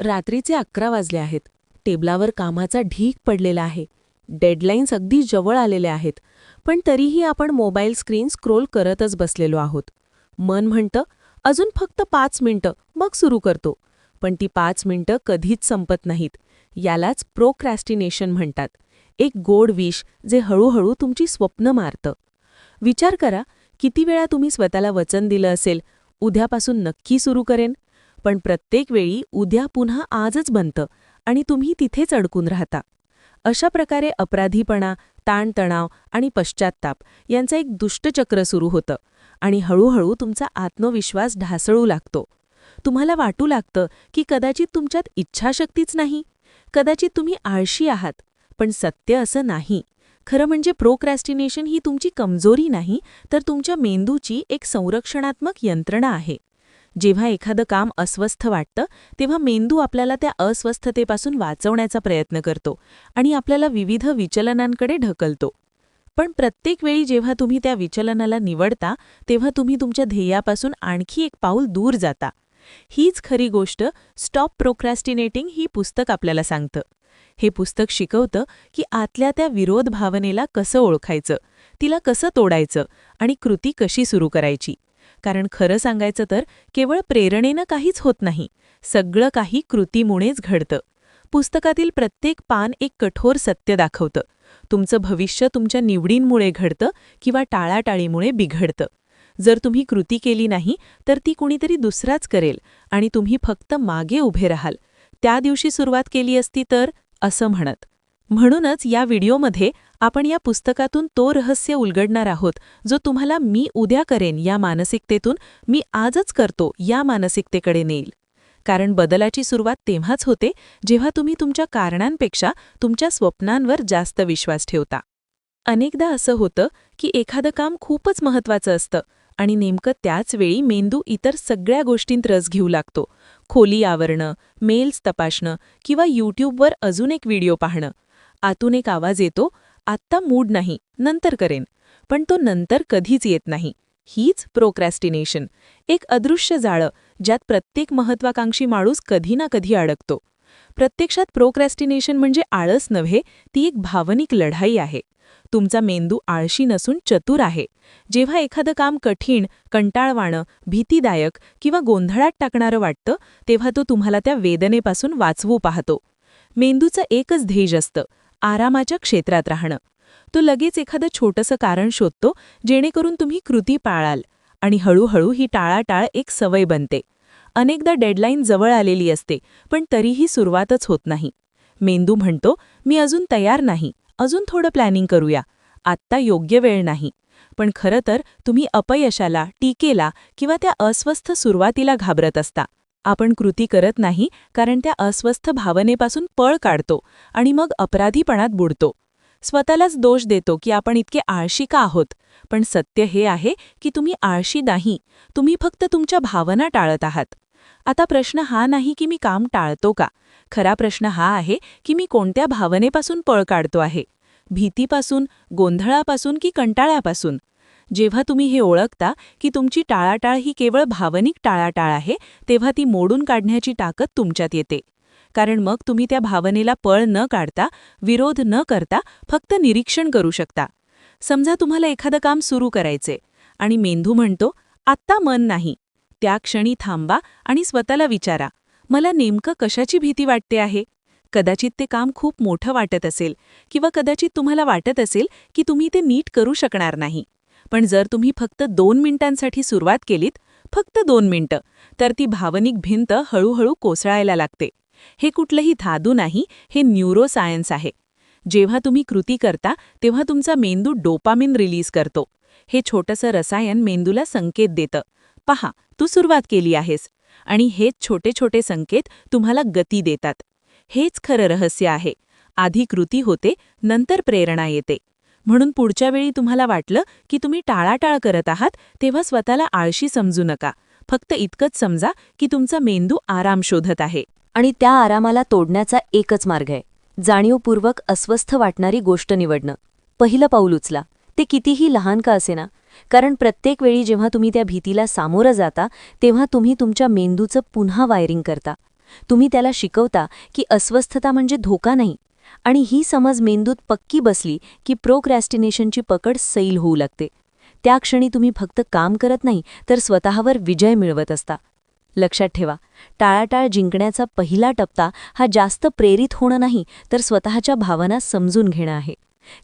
रात्रीचे अकरा वाजले आहेत. टेबलावर कामाचा ढीक पडलेला आहे. डेडलाईन्स अगदी जवळ आलेल्या आहेत. पण तरीही आपण मोबाईल स्क्रीन स्क्रोल करतच बसलेलो आहोत. मन म्हणतं अजून फक्त पाच मिनिटं मग सुरू करतो. पण ती पाच मिनिटं कधीच संपत नाहीत. यालाच प्रोक्रॅस्टिनेशन म्हणतात. एक गोड विष जे हळूहळू तुमची स्वप्न मारतं. विचार करा किती वेळा तुम्ही स्वतःला वचन दिलं असेल उद्यापासून नक्की सुरू करेन? पण प्रत्येक वेळी उद्या पुन्हा आजच बनतं आणि तुम्ही तिथेच अडकून राहता. अशा प्रकारे अपराधीपणा ताणतणाव आणि पश्चात्ताप यांचं एक दुष्टचक्र सुरू होतं आणि हळूहळू तुमचा आत्मविश्वास ढासळू लागतो. तुम्हाला वाटू लागतं की कदाचित तुमच्यात इच्छाशक्तीच नाही कदाचित तुम्ही आळशी आहात पण सत्य असं नाही. खरं म्हणजे प्रोक्रॅस्टिनेशन ही तुमची कमजोरी नाही तर तुमच्या मेंदूची एक संरक्षणात्मक यंत्रणा आहे. जेव्हा एखादं काम अस्वस्थ वाटतं तेव्हा मेंदू आपल्याला त्या अस्वस्थतेपासून वाचवण्याचा प्रयत्न करतो आणि आपल्याला विविध विचलनांकडे ढकलतो. पण प्रत्येक वेळी जेव्हा तुम्ही त्या विचलनाला निवडता तेव्हा तुम्ही तुमच्या ध्येयापासून आणखी एक पाऊल दूर जाता. हीच खरी गोष्ट स्टॉप प्रोक्रॅस्टिनेटिंग ही पुस्तक आपल्याला सांगतं. हे पुस्तक शिकवतं की आतल्या त्या विरोध भावनेला कसं ओळखायचं तिला कसं तोडायचं आणि कृती कशी सुरू करायची. कारण खरं सांगायचं तर केवळ प्रेरणेनं काहीच होत नाही सगळं काही कृतीमुळेच घडतं. पुस्तकातील प्रत्येक पान एक कठोर सत्य दाखवतं. तुमचं भविष्य तुमच्या निवडींमुळे घडतं किंवा टाळाटाळीमुळे बिघडतं. जर तुम्ही कृती केली नाही तर ती कुणीतरी दुसराच करेल आणि तुम्ही फक्त मागे उभे राहाल. त्या दिवशी सुरुवात केली असती तर असं म्हणत म्हणूनच या व्हिडिओमध्ये आपण या पुस्तकातून तो रहस्य उलगडणार आहोत जो तुम्हाला मी उद्या करेन या मानसिकतेतून मी आजच करतो या मानसिकतेकडे नेईल. कारण बदलाची सुरुवात तेव्हाच होते जेव्हा तुम्ही तुमच्या कारणांपेक्षा तुमच्या स्वप्नांवर जास्त विश्वास ठेवता. अनेकदा असं होतं की एखादं काम खूपच महत्त्वाचं असतं आणि नेमकं त्याच वेळी मेंदू इतर सगळ्या गोष्टींत रस घेऊ लागतो. खोली आवरणं मेल्स तपासणं किंवा यूट्यूबवर अजून एक व्हिडिओ पाहणं. आतून एक आवाज येतो आत्ता मूड नाही नंतर करेन. पण तो नंतर कधीच येत नाही. हीच प्रोक्रॅस्टिनेशन एक अदृश्य जाळं ज्यात प्रत्येक महत्वाकांक्षी माणूस कधी ना कधी अडकतो. प्रत्यक्षात प्रोक्रॅस्टिनेशन म्हणजे आळस नव्हे ती एक भावनिक लढाई आहे. तुमचा मेंदू आळशी नसून चतुर आहे. जेव्हा एखादं काम कठीण कंटाळवाणं भीतीदायक किंवा गोंधळात टाकणारं वाटतं तेव्हा तो तुम्हाला त्या वेदनेपासून वाचवू पाहतो. मेंदूचं एकच ध्येय असतं आरामाच्या क्षेत्रात राहणं. तो लगेच एखादं छोटंसं कारण शोधतो जेणेकरून तुम्ही कृती पाळाल आणि हळूहळू ही टाळाटाळ एक सवय बनते. अनेकदा डेडलाईन जवळ आलेली असते पण तरीही सुरुवातच होत नाही. मेंदू म्हणतो मी अजून तयार नाही अजून थोडं प्लॅनिंग करूया. आत्ता योग्य वेळ नाही. पण खरं तर तुम्ही अपयशाला टीकेला किंवा त्या अस्वस्थ सुरुवातीला घाबरत असता. आपण कृती करत नाही कारण त्या अस्वस्थ भावनेपासून पळ काढतो आणि मग अपराधीपणात बुडतो. स्वतःलाच दोष देतो की आपण इतके आळशी का आहोत. पण सत्य हे आहे की तुम्ही आळशी नाही तुम्ही फक्त तुमच्या भावना टाळत आहात. आता प्रश्न हा नाही की मी काम टाळतो का? खरा प्रश्न हा आहे की मी कोणत्या भावनेपासून पळ काढतो आहे? भीतीपासून गोंधळापासून की कंटाळ्यापासून? जेव्हा तुम्ही हे ओळखता की तुमची टाळाटाळ ही केवळ भावनिक टाळाटाळ आहे तेव्हा ती मोडून काढण्याची ताकद तुमच्यात येते. कारण मग तुम्ही त्या भावनेला पळ न काढता विरोध न करता फक्त निरीक्षण करू शकता. समजा तुम्हाला एखादं काम सुरू करायचे आणि मेंदू म्हणतो आत्ता मन नाही. त्या क्षणी थांबा आणि स्वतःला विचारा. मला नेमकं कशाची भीती वाटते आहे? कदाचित ते काम खूप मोठं वाटत असेल किंवा कदाचित तुम्हाला वाटत असेल की तुम्ही ते नीट करू शकणार नाही. पण जर तुम्ही फक्त दोन मिनिटांसाठी सुरुवात केलीत फक्त दोन मिनिटं तर ती भावनिक भिंत हळूहळू कोसळायला लागते. हे कुठलंही धादू नाही हे न्यूरोसायन्स आहे. जेव्हा तुम्ही कृती करता तेव्हा तुमचा मेंदू डोपामिन रिलीज करतो. हे छोटंसं रसायन मेंदूला संकेत देतं. पहा तू सुरुवात केली आहेस. आणि हेच छोटे छोटे संकेत तुम्हाला गती देतात. हेच खरं रहस्य आहे. आधी कृती होते नंतर प्रेरणा येते. म्हणून पुढच्या वेळी तुम्हाला वाटलं की तुम्ही टाळाटाळ करत आहात तेव्हा स्वतःला आळशी समजू नका. फक्त इतकंच समजा की तुमचा मेंदू आराम शोधत आहे. आणि त्या आरामाला तोडण्याचा एकच मार्ग आहे. जाणीवपूर्वक अस्वस्थ वाटणारी गोष्ट निवडणं. पहिलं पाऊल उचला. ते कितीही लहान का असेना कारण प्रत्येक वेळी जेव्हा तुम्ही त्या भीतीला सामोरं जाता तेव्हा तुम्ही तुमच्या मेंदूचं पुन्हा वायरिंग करता. तुम्ही त्याला शिकवता की अस्वस्थता म्हणजे धोका नाही आणि ही समज मेंदूत पक्की बसली की प्रोक्रॅस्टिनेशनची पकड सैल होऊ लागते. त्या क्षणी तुम्ही फक्त काम करत नाही तर स्वतःवर विजय मिळवत असता. लक्षात ठेवा टाळाटाळ जिंकण्याचा पहिला टप्पा हा जास्त प्रेरित होणं नाही तर स्वतःच्या भावना समजून घेणं आहे.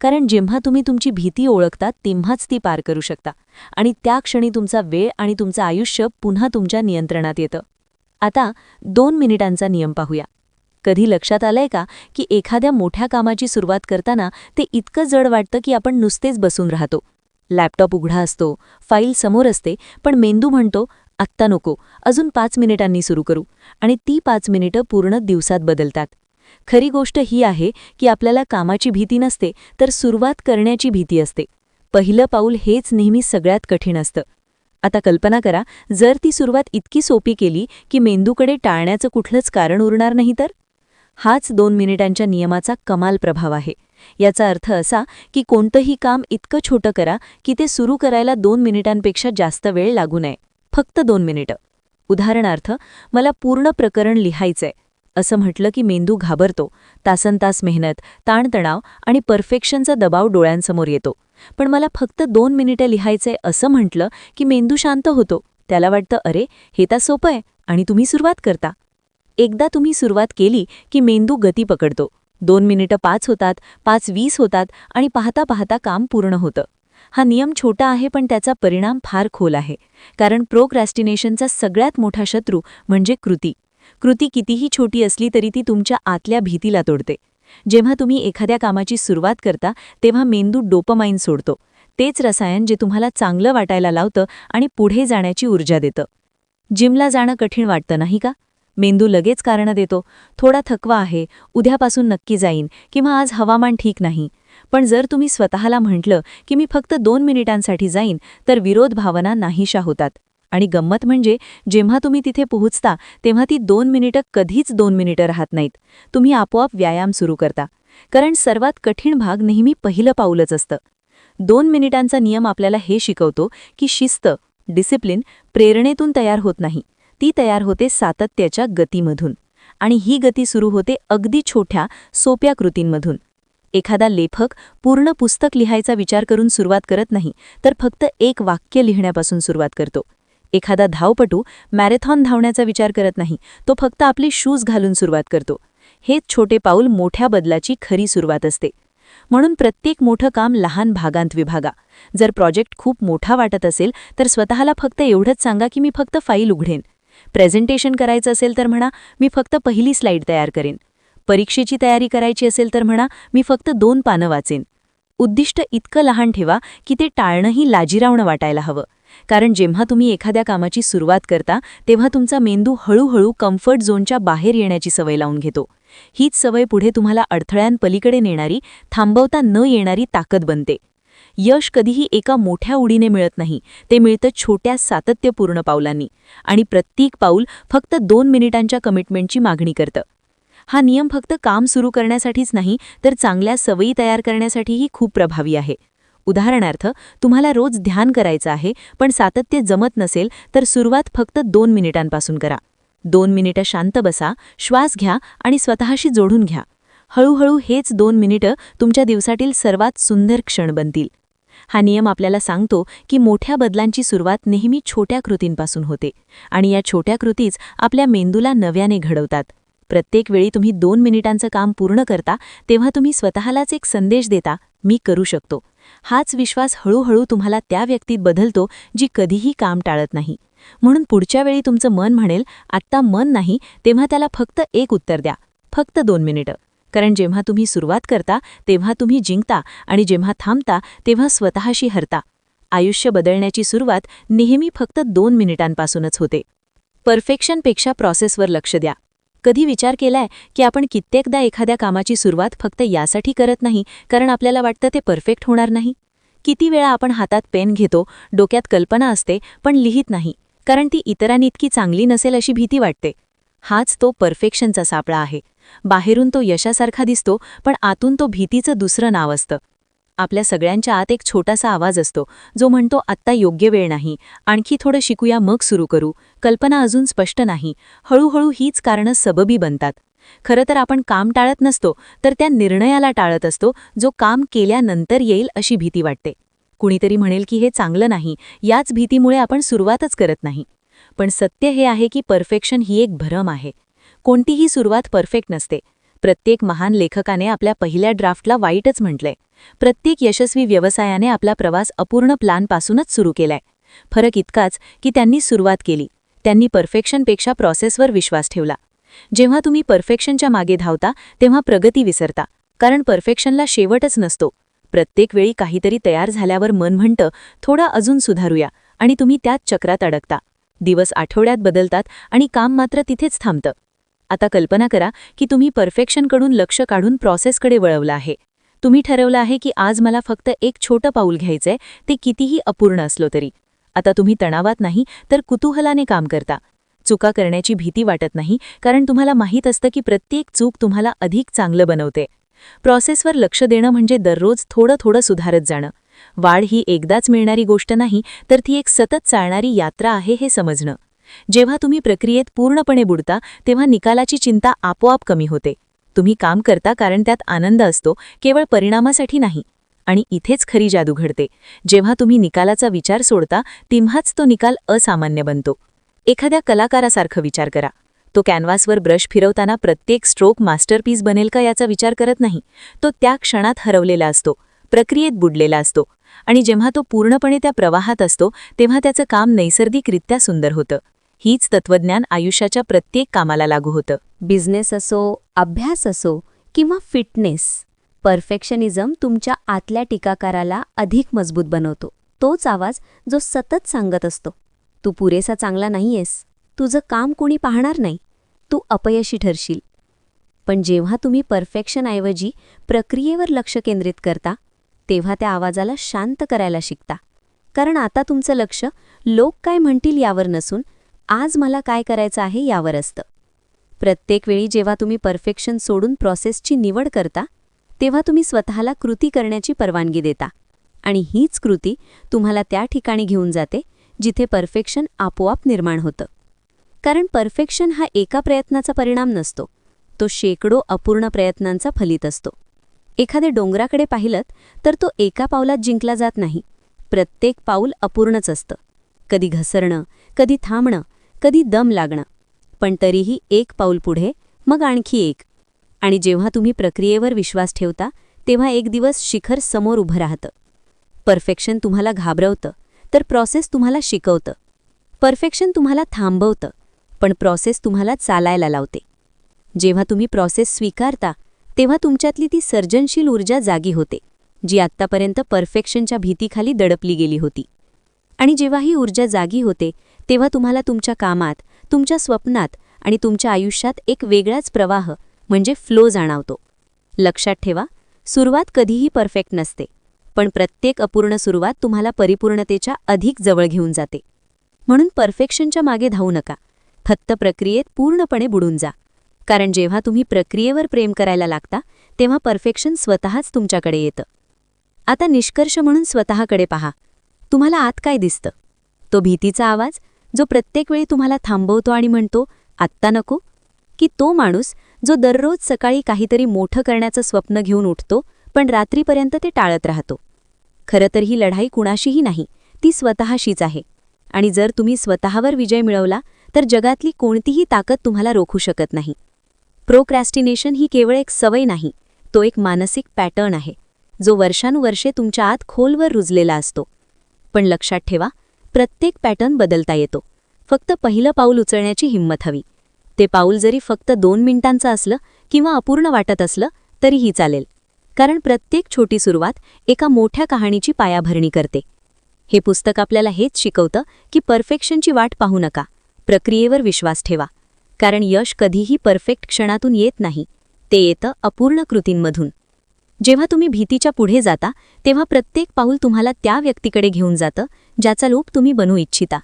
कारण जेव्हा तुम्ही तुमची भीती ओळखता तेव्हाच ती पार करू शकता. आणि त्या क्षणी तुमचा वेळ आणि तुमचं आयुष्य पुन्हा तुमच्या नियंत्रणात येतं. आता दोन मिनिटांचा नियम पाहूया. कधी लक्षात आलंय का की एखाद्या मोठ्या कामाची सुरुवात करताना ते इतकं जड वाटतं की आपण नुसतेच बसून राहतो. लॅपटॉप उघडा असतो फाईल समोर असते पण मेंदू म्हणतो आत्ता नको अजून पाच मिनिटांनी सुरू करू. आणि ती पाच मिनिटं पूर्ण दिवसात बदलतात. खरी गोष्ट ही आहे की आपल्याला कामाची भीती नसते तर सुरुवात करण्याची भीती असते. पहिलं पाऊल हेच नेहमी सगळ्यात कठीण असतं. आता कल्पना करा जर ती सुरुवात इतकी सोपी केली की मेंदूकडे टाळण्याचं कुठलंच कारण उरणार नाही तर? हाच दोन मिनिटांच्या नियमाचा कमाल प्रभाव आहे. याचा अर्थ असा की कोणतंही काम इतकं छोटं करा की ते सुरू करायला दोन मिनिटांपेक्षा जास्त वेळ लागू नये. फक्त दोन मिनिटं. उदाहरणार्थ मला पूर्ण प्रकरण लिहायचंय. असं म्हटलं की मेंदू घाबरतो तासनतास मेहनत ताणतणाव आणि परफेक्शनचा दबाव डोळ्यांसमोर येतो. पण मला फक्त दोन मिनिटं लिहायचंय असं म्हटलं की मेंदू शांत होतो. त्याला वाटतं अरे हे तर सोपं आहे आणि तुम्ही सुरुवात करता. एकदा तुम्ही सुरुवात केली की मेंदू गती पकडतो. दोन मिनिटं पाच होतात पाच वीस होतात आणि पाहता पाहता काम पूर्ण होतं. हा नियम छोटा आहे पण त्याचा परिणाम फार खोल आहे. कारण प्रोक्रॅस्टिनेशनचा सगळ्यात मोठा शत्रू म्हणजे कृती. कृती कितीही छोटी असली तरी ती तुमच्या आतल्या भीतीला तोडते. जेव्हा तुम्ही एखाद्या कामाची सुरुवात करता तेव्हा मेंदू डोपमाइन सोडतो. तेच रसायन जे तुम्हाला चांगलं वाटायला लावतं आणि पुढे जाण्याची ऊर्जा देतं. जिमला जाणं कठीण वाटतं नाही का? मेंदू लगेच कारणं देतो. थोडा थकवा आहे उद्यापासून नक्की जाईन किंवा आज हवामान ठीक नाही. पण जर तुम्ही स्वतःला म्हटलं की मी फक्त दोन मिनिटांसाठी जाईन तर विरोध भावना नाहीशा होतात. आणि गंमत म्हणजे जेव्हा तुम्ही तिथे पोहोचता तेव्हा ती दोन मिनिटं कधीच दोन मिनिटं राहत नाहीत. तुम्ही आपोआप व्यायाम सुरू करता. कारण सर्वात कठीण भाग नेहमी पहिलं पाऊलच असतं. दोन मिनिटांचा नियम आपल्याला हे शिकवतो की शिस्त डिसिप्लिन प्रेरणेतून तयार होत नाही. ती तयार होते सातत्याच्या गतीमधून. आणि ही गती सुरू होते अगदी छोट्या सोप्या कृतींमधून. एखादा लेखक पूर्ण पुस्तक लिहायचा विचार करून सुरुवात करत नाही तर फक्त एक वाक्य लिहिण्यापासून सुरुवात करतो. एखादा धावपटू मॅरेथॉन धावण्याचा विचार करत नाही तो फक्त आपले शूज घालून सुरुवात करतो. हेच छोटे पाऊल मोठ्या बदलाची खरी सुरुवात असते. म्हणून प्रत्येक मोठं काम लहान भागांत विभागा. जर प्रोजेक्ट खूप मोठा वाटत असेल तर स्वतःला फक्त एवढंच सांगा की मी फक्त फाईल उघडेन. प्रेझेंटेशन करायचं असेल तर म्हणा मी फक्त पहिली स्लाईड तयार करेन. परीक्षेची तयारी करायची असेल तर म्हणा मी फक्त दोन पानं वाचेन. उद्दिष्ट इतकं लहान ठेवा की ते टाळणंही लाजिरावणं वाटायला हवं. कारण जेव्हा तुम्ही एखाद्या कामाची सुरुवात करता तेव्हा तुमचा मेंदू हळूहळू कम्फर्ट झोनच्या बाहेर येण्याची सवय लावून घेतो. हीच सवय पुढे तुम्हाला अडथळ्यांपलीकडे नेणारी थांबवता न येणारी ताकद बनते. यश कधीही एका मोठ्या उडीने मिळत नाही. ते मिळतं छोट्या सातत्यपूर्ण पावलांनी. आणि प्रत्येक पाऊल फक्त दोन मिनिटांच्या कमिटमेंटची मागणी करतं. हा नियम फक्त काम सुरू करण्यासाठीच नाही तर चांगल्या सवयी तयार करण्यासाठीही खूप प्रभावी आहे. उदाहरणार्थ तुम्हाला रोज ध्यान करायचं आहे पण सातत्य जमत नसेल तर सुरुवात फक्त दोन मिनिटांपासून करा. दोन मिनिटं शांत बसा श्वास घ्या आणि स्वतःशी जोडून घ्या. हळूहळू हेच दोन मिनिटं तुमच्या दिवसातील सर्वात सुंदर क्षण बनतील. हा नियम आपल्याला सांगतो की मोठ्या बदलांची सुरुवात नेहमी छोट्या कृतींपासून होते आणि या छोट्या कृतीच आपल्या मेंदूला नव्याने घडवतात. प्रत्येक वेळी तुम्ही दोन मिनिटांचं काम पूर्ण करता तेव्हा तुम्ही स्वतःलाच एक संदेश देता मी करू शकतो. हाच विश्वास हळूहळू तुम्हाला त्या व्यक्तीत बदलतो जी कधीही काम टाळत नाही. म्हणून पुढच्या वेळी तुमचं मन म्हणेल आत्ता मन नाही तेव्हा त्याला फक्त एक उत्तर द्या फक्त दोन मिनिटं. कारण जेव्हा तुम्ही सुरुवात करता तेव्हा तुम्ही जिंकता आणि जेव्हा थांबता तेव्हा स्वतःशी हरता. आयुष्य बदलण्याची सुरुवात नेहमी फक्त दोन मिनिटांपासूनच होते. परफेक्शनपेक्षा प्रोसेसवर लक्ष द्या. कधी विचार केलाय की आपण कित्येकदा एखाद्या कामाची सुरुवात फक्त यासाठी करत नाही कारण आपल्याला वाटतं ते परफेक्ट होणार नाही? किती वेळा आपण हातात पेन घेतो डोक्यात कल्पना असते पण लिहित नाही कारण ती इतरांनी इतकी चांगली नसेल अशी भीती वाटते. हाच तो परफेक्शनचा सापळा आहे. बाहेरून तो यशासारखा दिसतो पण आतून तो भीतीचं दुसरं नाव असतं. आपल्या सगळ्यांच्या आत एक छोटासा आवाज असतो जो म्हणतो आत्ता योग्य वेळ नाही. आणखी थोडं शिकूया मग सुरू करू. कल्पना अजून स्पष्ट नाही. हळूहळू हीच कारणं सबबी बनतात. खरं तर आपण काम टाळत नसतो तर त्या निर्णयाला टाळत असतो जो काम केल्यानंतर येईल अशी भीती वाटते. कुणीतरी म्हणेल की हे चांगलं नाही. याच भीतीमुळे आपण सुरुवातच करत नाही. पण सत्य हे आहे की परफेक्शन ही एक भ्रम आहे. कोणतीही सुरुवात परफेक्ट नसते. प्रत्येक महान लेखकाने आपल्या पहिल्या ड्राफ्टला वाईटच म्हटलंय. प्रत्येक यशस्वी व्यवसायाने आपला प्रवास अपूर्ण प्लॅनपासूनच सुरू केलाय. फरक इतकाच की त्यांनी सुरुवात केली. त्यांनी परफेक्शनपेक्षा प्रोसेसवर विश्वास ठेवला. जेव्हा तुम्ही परफेक्शनच्या मागे धावता तेव्हा प्रगती विसरता. कारण परफेक्शनला शेवटच नसतो. प्रत्येक वेळी काहीतरी तयार झाल्यावर मन म्हणतं थोडं अजून सुधारूया आणि तुम्ही त्याच चक्रात अडकता. दिवस आठवड्यात बदलतात आणि काम मात्र तिथेच थांबतं. आता कल्पना करा की तुम्ही परफेक्शनकडून लक्ष काढून प्रोसेसकडे वळवलं आहे. तुम्ही ठरवलं आहे की आज मला फक्त एक छोटं पाऊल घ्यायचंय ते कितीही अपूर्ण असलो तरी. आता तुम्ही तणावात नाही तर कुतूहलाने काम करता. चुका करण्याची भीती वाटत नाही कारण तुम्हाला माहीत असतं की प्रत्येक चूक तुम्हाला अधिक चांगलं बनवते. प्रोसेसवर लक्ष देणं म्हणजे दररोज थोडं थोडं सुधारत जाणं. वाढ ही एकदाच मिळणारी गोष्ट नाही तर ती एक सतत चालणारी यात्रा आहे हे समजणं. जेव्हा तुम्ही प्रक्रियेत पूर्णपणे बुडता तेव्हा निकालाची चिंता आपोआप कमी होते. तुम्ही काम करता कारण त्यात आनंद असतो केवळ परिणामासाठी नाही. आणि इथेच खरी जादू घडते. जेव्हा तुम्ही निकालाचा विचार सोडता तेव्हाच तो निकाल असामान्य बनतो. एखाद्या कलाकारासारखं विचार करा. तो कॅनव्हासवर ब्रश फिरवताना प्रत्येक स्ट्रोक मास्टरपीस बनेल का याचा विचार करत नाही. तो त्या क्षणात हरवलेला असतो. प्रक्रियेत बुडलेला असतो. आणि जेव्हा तो पूर्णपणे त्या प्रवाहात असतो तेव्हा त्याचं काम नैसर्गिकरित्या सुंदर होतं. हीच तत्वज्ञान आयुष्याच्या प्रत्येक कामाला लागू होतं. बिझनेस असो अभ्यास असो किंवा फिटनेस परफेक्शनिझम तुमच्या आतल्या टीकाकाराला अधिक मजबूत बनवतो. तोच आवाज जो सतत सांगत असतो. तू पुरेसा चांगला नाहीयेस. तुझं काम कोणी पाहणार नाही. तू अपयशी ठरशील. पण जेव्हा तुम्ही परफेक्शनऐवजी प्रक्रियेवर लक्ष केंद्रित करता तेव्हा त्या आवाजाला शांत करायला शिकता. कारण आता तुमचं लक्ष लोक काय म्हणतील यावर नसून आज मला काय करायचं आहे यावर असतं. प्रत्येक वेळी जेव्हा तुम्ही परफेक्शन सोडून प्रोसेसची निवड करता तेव्हा तुम्ही स्वतःला कृती करण्याची परवानगी देता. आणि हीच कृती तुम्हाला त्या ठिकाणी घेऊन जाते जिथे परफेक्शन आपोआप निर्माण होतं. कारण परफेक्शन हा एका प्रयत्नाचा परिणाम नसतो तो शेकडो अपूर्ण प्रयत्नांचा फलित असतो. एखादे डोंगराकडे पाहिलं तर तो एका पावलात जिंकला जात नाही. प्रत्येक पाऊल अपूर्णच असतं. कधी घसरणं कधी थांबणं कधी दम लागणं. पण तरीही एक पाऊल पुढे मग आणखी एक. आणि जेव्हा तुम्ही प्रक्रियेवर विश्वास ठेवता तेव्हा एक दिवस शिखर समोर उभं राहतं. परफेक्शन तुम्हाला घाबरवतं तर प्रोसेस तुम्हाला शिकवतं. परफेक्शन तुम्हाला थांबवतं पण प्रोसेस तुम्हाला चालायला लावते. जेव्हा तुम्ही प्रोसेस स्वीकारता तेव्हा तुमच्यातली ती सर्जनशील ऊर्जा जागी होते जी आत्तापर्यंत परफेक्शनच्या भीतीखाली दडपली गेली होती. आणि जेव्हा ही ऊर्जा जागी होते तेव्हा तुम्हाला तुमच्या कामात तुमच्या स्वप्नात आणि तुमच्या आयुष्यात एक वेगळाच प्रवाह म्हणजे फ्लो जाणवतो. लक्षात ठेवा सुरुवात कधीही परफेक्ट नसते पण प्रत्येक अपूर्ण सुरुवात तुम्हाला परिपूर्णतेच्या अधिक जवळ घेऊन जाते. म्हणून परफेक्शनच्या मागे धावू नका. फक्त प्रक्रियेत पूर्णपणे बुडून जा. कारण जेव्हा तुम्ही प्रक्रियेवर प्रेम करायला लागता तेव्हा परफेक्शन स्वतःच तुमच्याकडे येतं. आता निष्कर्ष म्हणून स्वतःकडे पहा. तुम्हाला आत काय दिसतं? तो भीतीचा आवाज जो प्रत्येक वेळी तुम्हाला थांबवतो आणि म्हणतो आत्ता नको? की तो माणूस जो दररोज सकाळी काहीतरी मोठं करण्याचं स्वप्न घेऊन उठतो पण रात्रीपर्यंत ते टाळत राहतो. खरं तर ही लढाई कुणाशीही नाही ती स्वतःशीच आहे. आणि जर तुम्ही स्वतःवर विजय मिळवला तर जगातली कोणतीही ताकद तुम्हाला रोखू शकत नाही. प्रोक्रॅस्टिनेशन ही केवळ एक सवय नाही तो एक मानसिक पॅटर्न आहे जो वर्षानुवर्षे तुमच्या आत खोलवर रुजलेला असतो. पण लक्षात ठेवा प्रत्येक पॅटर्न बदलता येतो. फक्त पहिलं पाऊल उचलण्याची हिंमत हवी. ते पाऊल जरी फक्त दोन मिनिटांचं असलं किंवा अपूर्ण वाटत असलं तरीही चालेल. कारण प्रत्येक छोटी सुरुवात एका मोठ्या कहाणीची पायाभरणी करते. हे पुस्तक आपल्याला हेच शिकवतं की परफेक्शनची वाट पाहू नका. प्रक्रियेवर विश्वास ठेवा. कारण यश कधीही परफेक्ट क्षणातून येत नाही. ते येतं अपूर्ण कृतींमधून. जेव्हा तुम्ही भीतीच्या पुढे जाता तेव्हा प्रत्येक पाऊल तुम्हाला त्या व्यक्तीकडे घेऊन जातं ज्याचा लोप तुम्ही बनू इच्छिता.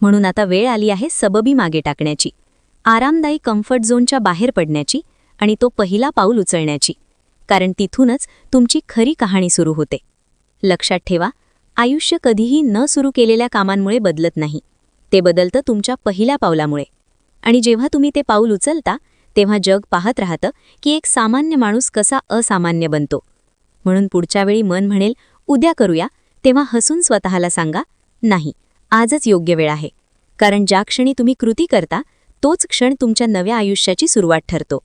म्हणून आता वेळ आली आहे सबबी मागे टाकण्याची. आरामदायी कम्फर्ट झोनच्या बाहेर पडण्याची आणि तो पहिला पाऊल उचलण्याची. कारण तिथूनच तुमची खरी कहाणी सुरू होते. लक्षात ठेवा आयुष्य कधीही न सुरू केलेल्या कामांमुळे बदलत नाही. ते बदलतं तुमच्या पहिल्या पावलामुळे. आणि जेव्हा तुम्ही ते पाऊल उचलता तेव्हा जग पाहत राहतं की एक सामान्य माणूस कसा असामान्य बनतो. म्हणून पुढच्या वेळी मन म्हणेल उद्या करूया तेव्हा हसून स्वतःला सांगा नाही आजच योग्य वेळ आहे. कारण ज्या क्षणी तुम्ही कृती करता तोच क्षण तुमच्या नव्या आयुष्याची सुरुवात ठरतो